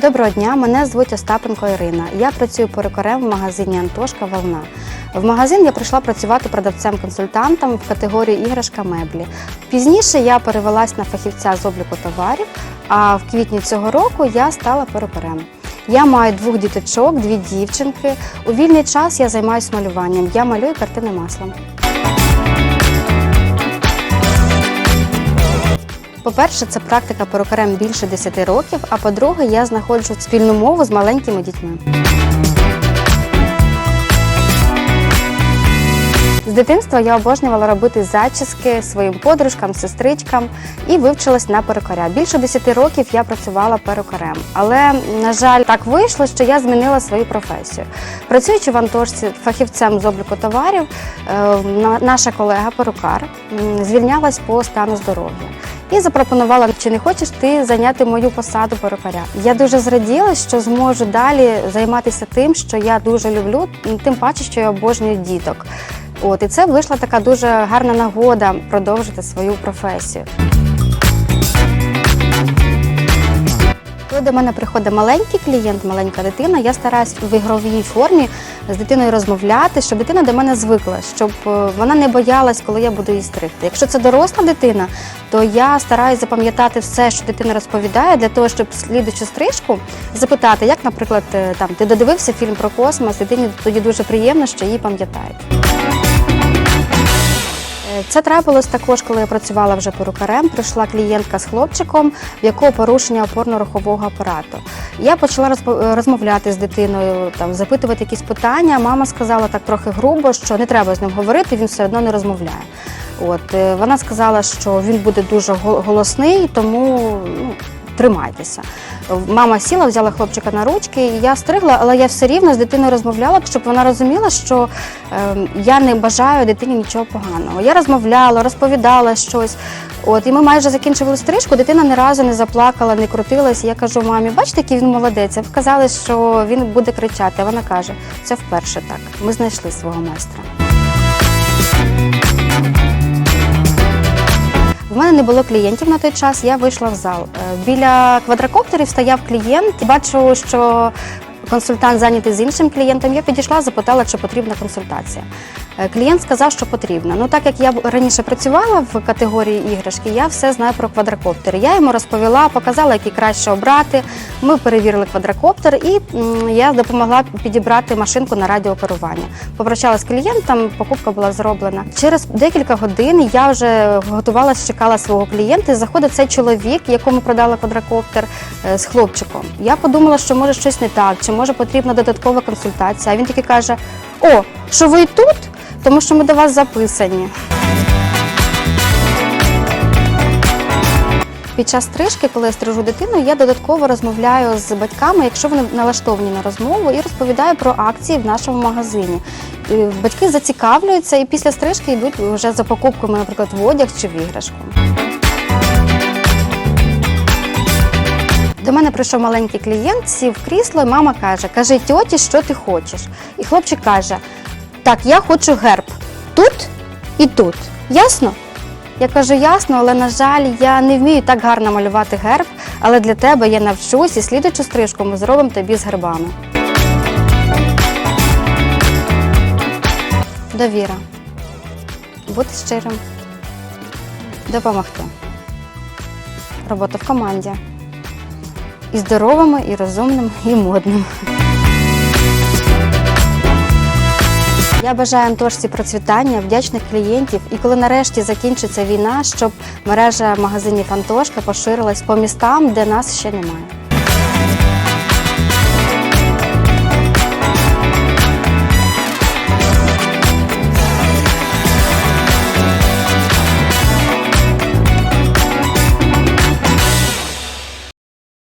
Доброго дня, мене звуть Остапенко Ірина. Я працюю перукарем в магазині Антошка Волна. В магазин я прийшла працювати продавцем-консультантом в категорії іграшка меблі. Пізніше я перевелась на фахівця з обліку товарів, а в квітні цього року я стала перукарем. Я маю двох діточок, дві дівчинки. У вільний час я займаюся малюванням. Я малюю картини маслом. По-перше, це практика перукарем більше 10 років, а по-друге, я знаходжу спільну мову з маленькими дітьми. З дитинства я обожнювала робити зачіски своїм подружкам, сестричкам і вивчилась на перукаря. Більше 10 років я працювала перукарем, але на жаль, так вийшло, що я змінила свою професію. Працюючи в Антошці фахівцем з обліку товарів, е, на- наша колега перукар звільнялась по стану здоров'я. І запропонувала, чи не хочеш ти зайняти мою посаду перукаря. Я дуже зраділа, що зможу далі займатися тим, що я дуже люблю, тим паче, що я обожнюю діток. От і це вийшла така дуже гарна нагода продовжити свою професію. Коли до мене приходить маленький клієнт, маленька дитина, я стараюсь в ігровій формі з дитиною розмовляти, щоб дитина до мене звикла, щоб е, вона не боялась, коли я буду її стригти. Якщо це доросла дитина, то я стараюсь запам'ятати все, що дитина розповідає, для того, щоб слідуючу стрижку запитати, як, наприклад, е, там ти додивився фільм про космос, дитині тоді дуже приємно, що її пам'ятають. Е, Це трапилось також, коли я працювала вже перукарем. Прийшла клієнтка з хлопчиком, в якого порушення опорно-рухового апарату. Я почала розпо- розмовляти з дитиною, там запитувати якісь питання. Мама сказала так трохи грубо, що не треба з ним говорити, він все одно не розмовляє. От е, вона сказала, що він буде дуже гол- голосний, тому ну, тримайтеся. Мама сіла, взяла хлопчика на ручки, і я стригла, але я все рівно з дитиною розмовляла, щоб вона розуміла, що ем, я не бажаю дитині нічого поганого. Я розмовляла, розповідала щось. От, і ми майже закінчили стрижку, дитина ні разу не заплакала, не крутилась. Я кажу, мамі, бачите, який він молодець. Ви казали, що він буде кричати. Вона каже, це вперше так. Ми знайшли свого майстра. В мене не було клієнтів на той час, я вийшла в зал. Е, Біля квадрокоптерів стояв клієнт. Бачу, що консультант зайнятий з іншим клієнтом. Я підійшла, запитала, чи потрібна консультація. Е, Клієнт сказав, що потрібна. Ну так як я раніше працювала в категорії іграшки, я все знаю про квадрокоптери. Я йому розповіла, показала, які краще обрати. Ми перевірили квадрокоптер, і я допомогла підібрати машинку на радіооперування. Попрощалася з клієнтом, покупка була зроблена. Через декілька годин я вже готувалася, чекала свого клієнта. і Заходить цей чоловік, якому продала квадрокоптер е, з хлопчиком. Я подумала, що може щось не так, чи може потрібна додаткова консультація. А він таки каже: О, що ви тут? Тому що ми до вас записані. Під час стрижки, коли я стрижу дитину, я додатково розмовляю з батьками, якщо вони налаштовані на розмову, і розповідаю про акції в нашому магазині. Батьки зацікавлюються і після стрижки йдуть вже за покупками, наприклад, в одяг чи в іграшку. До мене прийшов маленький клієнт, сів в крісло, і мама каже: Кажи тьоті, що ти хочеш. І хлопчик каже: Так, я хочу герб тут і тут. Ясно? Я кажу, ясно, але на жаль, я не вмію так гарно малювати герб, але для тебе я навчусь і слідуючу стрижку ми зробимо тобі з гербами. Довіра. Бути щирим. Допомогти. Робота в команді. І здоровими, і розумним, і модним. Я бажаю Антошці процвітання, вдячних клієнтів, і коли нарешті закінчиться війна, щоб мережа магазинів Антошка поширилась по містам, де нас ще немає.